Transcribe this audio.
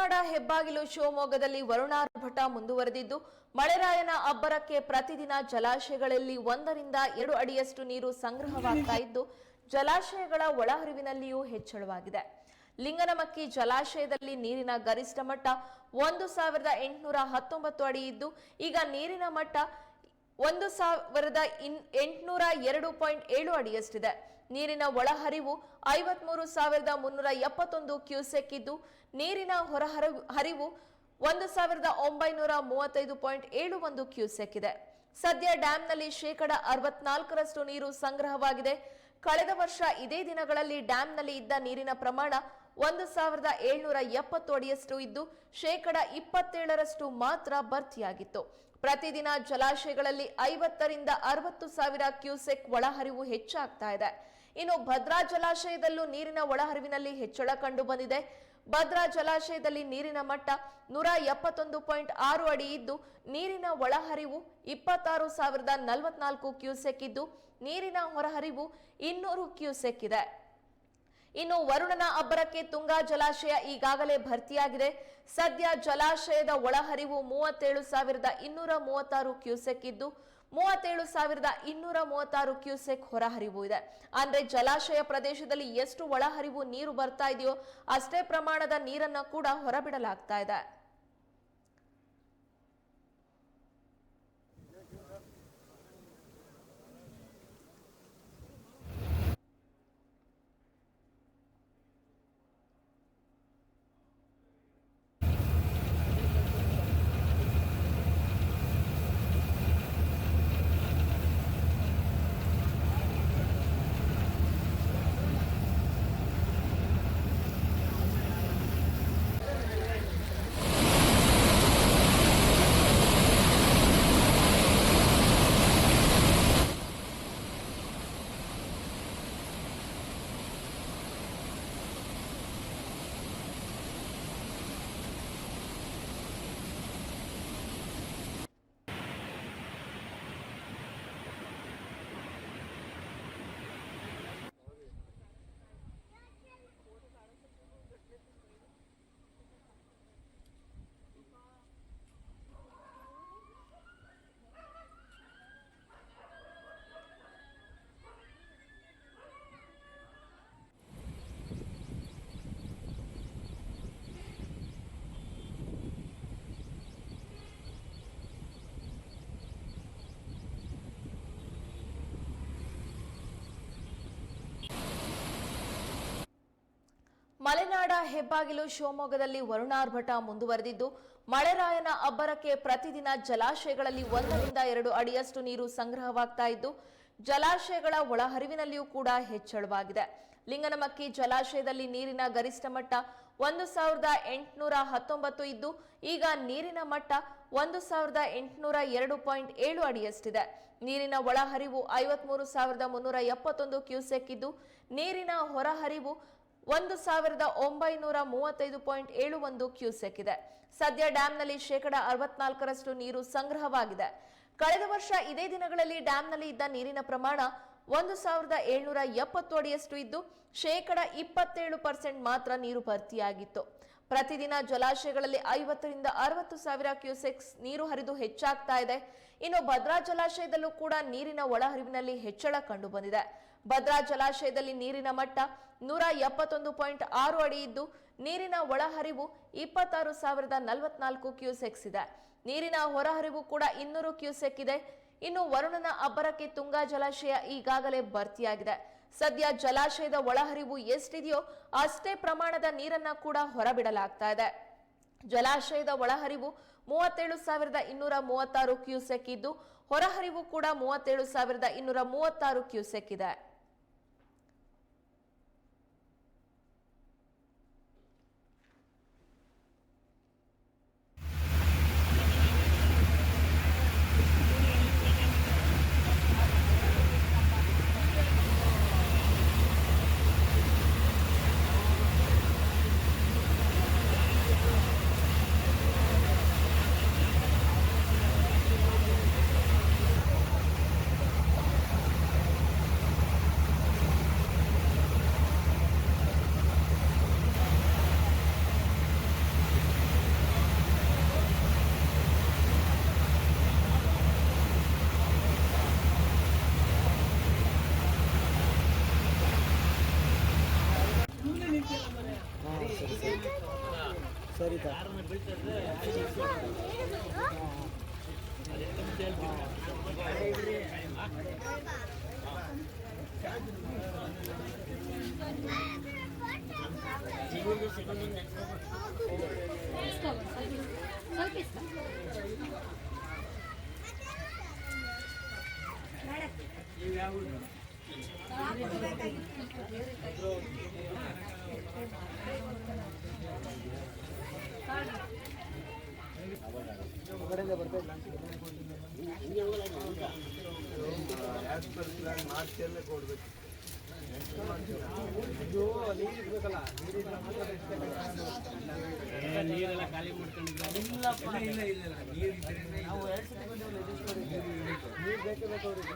ಮಲೆನಾಡ ಹೆಬ್ಬಾಗಿಲು ಶಿವಮೊಗ್ಗದಲ್ಲಿ ವರುಣಾರ್ಭಟ ಮುಂದುವರೆದಿದ್ದು, ಮಳೆರಾಯನ ಅಬ್ಬರಕ್ಕೆ ಪ್ರತಿದಿನ ಜಲಾಶಯಗಳಲ್ಲಿ ಒಂದರಿಂದ ಎರಡು ಅಡಿಯಷ್ಟು ನೀರು ಸಂಗ್ರಹವಾಗ್ತಾ ಇದ್ದು, ಜಲಾಶಯಗಳ ಒಳಹರಿವಿನಲ್ಲಿಯೂ ಹೆಚ್ಚಳವಾಗಿದೆ. ಲಿಂಗನಮಕ್ಕಿ ಜಲಾಶಯದಲ್ಲಿ ನೀರಿನ ಗರಿಷ್ಠ ಮಟ್ಟ ಒಂದು ಸಾವಿರದ ಎಂಟುನೂರ ಹತ್ತೊಂಬತ್ತು ಅಡಿ ಇದ್ದು, ಈಗ ನೀರಿನ ಮಟ್ಟ ಒಂದು ಸಾವಿರದ ಎಂಟುನೂರ ಎರಡು ಪಾಯಿಂಟ್ ಏಳು ಅಡಿಯಷ್ಟಿದೆ. ನೀರಿನ ಒಳಹರಿವು ಐವತ್ಮೂರು ಸಾವಿರದ ಮುನ್ನೂರ ಎಪ್ಪತ್ತೊಂದು ಕ್ಯೂಸೆಕ್ ಇದ್ದು, ನೀರಿನ ಹೊರಹರಿವು ಹರಿವು ಒಂದು ಸಾವಿರದ ಒಂಬೈನೂರ ಮೂವತ್ತೈದು ಪಾಯಿಂಟ್ ಏಳು ಒಂದು ಕ್ಯೂಸೆಕ್ ಇದೆ. ಸದ್ಯ ಡ್ಯಾಂನಲ್ಲಿ ಶೇಕಡ ಅರವತ್ನಾಲ್ಕರಷ್ಟು ನೀರು ಸಂಗ್ರಹವಾಗಿದೆ. ಕಳೆದ ವರ್ಷ ಇದೇ ದಿನಗಳಲ್ಲಿ ಡ್ಯಾಂನಲ್ಲಿ ಇದ್ದ ನೀರಿನ ಪ್ರಮಾಣ ಒಂದು ಸಾವಿರದ ಏಳ್ನೂರ ಎಪ್ಪತ್ತು ಅಡಿಯಷ್ಟು ಇದ್ದು, ಶೇಕಡ ಇಪ್ಪತ್ತೇಳರಷ್ಟು ಮಾತ್ರ ಭರ್ತಿಯಾಗಿತ್ತು. ಪ್ರತಿದಿನ ಜಲಾಶಯಗಳಲ್ಲಿ ಐವತ್ತರಿಂದ ಅರವತ್ತು ಸಾವಿರ ಕ್ಯೂಸೆಕ್ ಒಳಹರಿವು ಹೆಚ್ಚಾಗ್ತಾ ಇದೆ. ಇನ್ನು ಭದ್ರಾ ಜಲಾಶಯದಲ್ಲೂ ನೀರಿನ ಒಳಹರಿವಿನಲ್ಲಿ ಹೆಚ್ಚಳ ಕಂಡು ಬಂದಿದೆ ಭದ್ರಾ ಜಲಾಶಯದಲ್ಲಿ ನೀರಿನ ಮಟ್ಟ ನೂರ ಎಪ್ಪತ್ತೊಂದು ಪಾಯಿಂಟ್ ಆರು ಅಡಿ ಇದ್ದು, ನೀರಿನ ಒಳಹರಿವು ಇಪ್ಪತ್ತಾರು ಸಾವಿರದ ನಲವತ್ನಾಲ್ಕು ಕ್ಯೂಸೆಕ್ ಇದ್ದು, ನೀರಿನ ಹೊರಹರಿವು ಇನ್ನೂರು ಕ್ಯೂಸೆಕ್ ಇದೆ. ಇನ್ನು ವರುಣನ ಅಬ್ಬರಕ್ಕೆ ತುಂಗಾ ಜಲಾಶಯ ಈಗಾಗಲೇ ಭರ್ತಿಯಾಗಿದೆ. ಸದ್ಯ ಜಲಾಶಯದ ಒಳಹರಿವು ಮೂವತ್ತೇಳು ಸಾವಿರದ ಇನ್ನೂರ ಮೂವತ್ತಾರು ಕ್ಯೂಸೆಕ್ ಇದ್ದು ಮೂವತ್ತೇಳು ಸಾವಿರದ ಇನ್ನೂರ ಮೂವತ್ತಾರು ಕ್ಯೂಸೆಕ್ ಹೊರಹರಿವು ಇದೆ. ಅಂದ್ರೆ ಜಲಾಶಯ ಪ್ರದೇಶದಲ್ಲಿ ಎಷ್ಟು ಒಳಹರಿವು ನೀರು ಬರ್ತಾ ಇದೆಯೋ ಅಷ್ಟೇ ಪ್ರಮಾಣದ ನೀರನ್ನ ಕೂಡ ಹೊರಬಿಡಲಾಗ್ತಾ ಇದೆ. ಮಲೆನಾಡ ಹೆಬ್ಬಾಗಿಲು ಶಿವಮೊಗ್ಗದಲ್ಲಿ ವರುಣಾರ್ಭಟ ಮುಂದುವರೆದಿದ್ದು, ಮಳೆರಾಯನ ಅಬ್ಬರಕ್ಕೆ ಪ್ರತಿದಿನ ಜಲಾಶಯಗಳಲ್ಲಿ ಒಂದರಿಂದ ಎರಡು ಅಡಿಯಷ್ಟು ನೀರು ಸಂಗ್ರಹವಾಗ್ತಾ ಇದ್ದು, ಜಲಾಶಯಗಳ ಒಳಹರಿವಿನಲ್ಲಿಯೂ ಕೂಡ ಹೆಚ್ಚಳವಾಗಿದೆ. ಲಿಂಗನಮಕ್ಕಿ ಜಲಾಶಯದಲ್ಲಿ ನೀರಿನ ಗರಿಷ್ಠ ಮಟ್ಟ ಒಂದು ಸಾವಿರದ ಎಂಟುನೂರ ಹತ್ತೊಂಬತ್ತು ಇದ್ದು, ಈಗ ನೀರಿನ ಮಟ್ಟ ಒಂದು ಸಾವಿರದ ಎಂಟುನೂರ ಎರಡು ಪಾಯಿಂಟ್ ಏಳು ಅಡಿಯಷ್ಟಿದೆ. ನೀರಿನ ಒಳಹರಿವು ಐವತ್ಮೂರು ಸಾವಿರದ ಮುನ್ನೂರ ಎಪ್ಪತ್ತೊಂದು ಕ್ಯೂಸೆಕ್ ಇದ್ದು, ನೀರಿನ ಹೊರಹರಿವು ಒಂದು ಸಾವಿರದ ಒಂಬೈನೂರ ಮೂವತ್ತೈದು ಪಾಯಿಂಟ್ ಏಳು ಒಂದು ಕ್ಯೂಸೆಕ್ ಇದೆ. ಸದ್ಯ ಡ್ಯಾಂನಲ್ಲಿ ಶೇಕಡ ಅರವತ್ನಾಲ್ಕರಷ್ಟು ನೀರು ಸಂಗ್ರಹವಾಗಿದೆ. ಕಳೆದ ವರ್ಷ ಇದೇ ದಿನಗಳಲ್ಲಿ ಡ್ಯಾಂನಲ್ಲಿ ಇದ್ದ ನೀರಿನ ಪ್ರಮಾಣ ಒಂದು ಸಾವಿರದ ಏಳ್ನೂರ ಎಪ್ಪತ್ತು ಅಡಿಯಷ್ಟು ಇದ್ದು, ಶೇಕಡ ಇಪ್ಪತ್ತೇಳು ಪರ್ಸೆಂಟ್ ಮಾತ್ರ ನೀರು ಭರ್ತಿಯಾಗಿತ್ತು. ಪ್ರತಿದಿನ ಜಲಾಶಯಗಳಲ್ಲಿ ಐವತ್ತರಿಂದ ಅರವತ್ತು ಸಾವಿರ ಕ್ಯೂಸೆಕ್ಸ್ ನೀರು ಹರಿದು ಹೆಚ್ಚಾಗ್ತಾ ಇದೆ. ಇನ್ನು ಭದ್ರಾ ಜಲಾಶಯದಲ್ಲೂ ಕೂಡ ನೀರಿನ ಒಳಹರಿವಿನಲ್ಲಿ ಹೆಚ್ಚಳ ಕಂಡು ಬಂದಿದೆ ಭದ್ರಾ ಜಲಾಶಯದಲ್ಲಿ ನೀರಿನ ಮಟ್ಟ ನೂರ ಎಪ್ಪತ್ತೊಂದು ಪಾಯಿಂಟ್ ಆರು ಅಡಿ ಇದ್ದು, ನೀರಿನ ಒಳಹರಿವು ಇಪ್ಪತ್ತಾರು ಸಾವಿರದ ನಲವತ್ನಾಲ್ಕು ಕ್ಯೂಸೆಕ್ಸ್ ಇದೆ. ನೀರಿನ ಹೊರಹರಿವು ಕೂಡ ಇನ್ನೂರು ಕ್ಯೂಸೆಕ್ ಇದೆ. ಇನ್ನು ವರುಣನ ಅಬ್ಬರಕ್ಕೆ ತುಂಗಾ ಜಲಾಶಯ ಈಗಾಗಲೇ ಭರ್ತಿಯಾಗಿದೆ. ಸದ್ಯ ಜಲಾಶಯದ ಒಳಹರಿವು ಎಷ್ಟಿದೆಯೋ ಅಷ್ಟೇ ಪ್ರಮಾಣದ ನೀರನ್ನ ಕೂಡ ಹೊರಬಿಡಲಾಗ್ತಾ ಇದೆ. ಜಲಾಶಯದ ಒಳಹರಿವು ಮೂವತ್ತೇಳು ಸಾವಿರದ ಇನ್ನೂರ ಮೂವತ್ತಾರು ಕ್ಯೂಸೆಕ್ ಇದ್ದು, ಹೊರಹರಿವು ಕೂಡ ಮೂವತ್ತೇಳು ಸಾವಿರದ ಇನ್ನೂರ ಮೂವತ್ತಾರು ಕ್ಯೂಸೆಕ್ ಇದೆ. ಸರಿ ಸ್ವಲ್ಪ ಇಷ್ಟ ಕಡೆಯಿಂದ ಬರ್ತಾ ಇಲ್ಲ ಇದು ನೀರು ಇರ್ಬೇಕಲ್ಲ ನೀರಿದ್ರೆ ಮಾತ್ರ ನೀರೆಲ್ಲ ಖಾಲಿ ಮಾಡ್ಕೊಂಡಿದ್ರೆ ಇಲ್ಲಪ್ಪ ಇಲ್ಲ ಇಲ್ಲ ಇಲ್ಲ ನೀರು ಇದ್ರೇನೆ ನಾವು ಎರಡು ಸತಿ ಬಂದಿವಲ್ಲ ಯಜೇಶ್ವರಿಗೆ ನೀರು ಬೇಕೇ ಬೇಕು ಅವರಿಗೆ